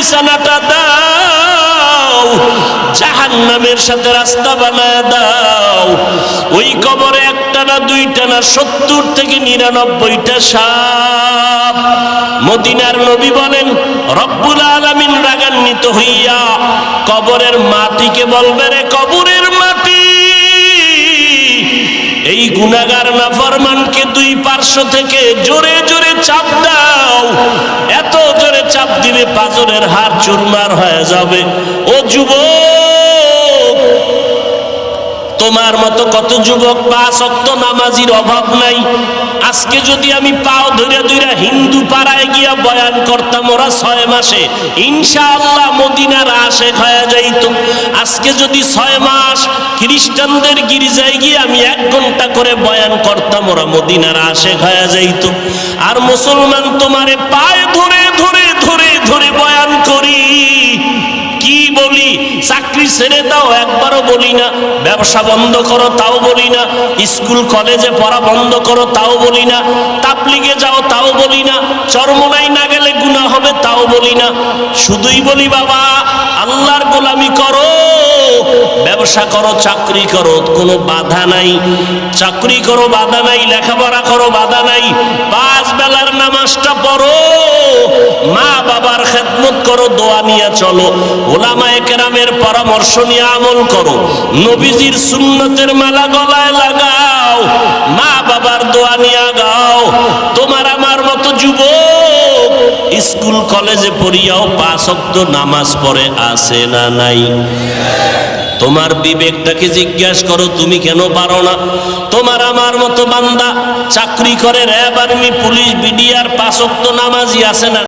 বিছানাটা দাও, জাহান্নামের সাথে রাস্তা বানায় দাও। ওই কবরে একটা না দুইটা না সত্তর থেকে নিরানব্বইটা সাপ। মদিনার নবী বলেন, রব্বুল আলামিন রাগান্বিত হইয়া কবরের মাটিকে বলবে রে কবরের মাটি। এই গুনাগার নাফরমানকে দুই পার্শ্ব থেকে জোরে জোরে চাপ দাও। চাপ দিবে পাজরের হাড় চুরমার হয়ে যাবে। ও যুবক, তোমার মতো কত যুবক পাঁচ অক্ত নামাজির অভাব নাই। আজকে যদি আমি পাও ধরে ধরে হিন্দু পাড়ায় গিয়া বয়ান করতাম, ওরা ছয় মাসে, ইনশাআল্লাহ মদিনার আশে খায়া যাইত। আজকে যদি ছয় মাস খ্রিস্টানদের গির্জায় গিয়ে আমি এক ঘণ্টা করে বয়ান করতাম, ওরা মদিনার আশে খায়া যাইত। আর মুসলমান তোমারে পায়ে ধরে ধরে ধরে বয়ান করি। কি বলি? চাকরি ছেড়ে দাও, একবারও বলি না। ব্যবসা বন্ধ করো, তাও বলি না। স্কুল, কলেজে পড়া বন্ধ করো, তাও বলি না। তাপলিগে যাও, তাও বলি না। চরমনাই না গেলে গুণা হবে, তাও বলি না। শুধুই বলি, বাবা, আল্লাহর গোলামি করো। ব্যবসা করো, চাকরি করো, কোনো বাধা নাই। চাকরি করো, বাধা নাই। লেখাপড়া করো, বাধা নাই। পাঁচ বেলার নামাজটা পড়ো। মা করো দোয়া নিয়ে চলো। ওলামায়ে কেরামের পরামর্শ নিয়ে আমল করো। নবীজির সুন্নতের মালা গলায় লাগাও। মা বাবার দোয়া নিয়ে গাও। তোমার আমার মতো যুবক স্কুল, কলেজে পড়িয়াও পাঁচ অক্ত নামাজ পড়ে আসে না নাই? তোমার বিবেকটাকে জিজ্ঞাসা করো, তুমি কেন পারো না? তোমার আমার মতো বান্দা চাকরি করে র্যাব আর্মি, পুলিশ, বিডিআর পাঁচ অক্ত নামাজি আছে না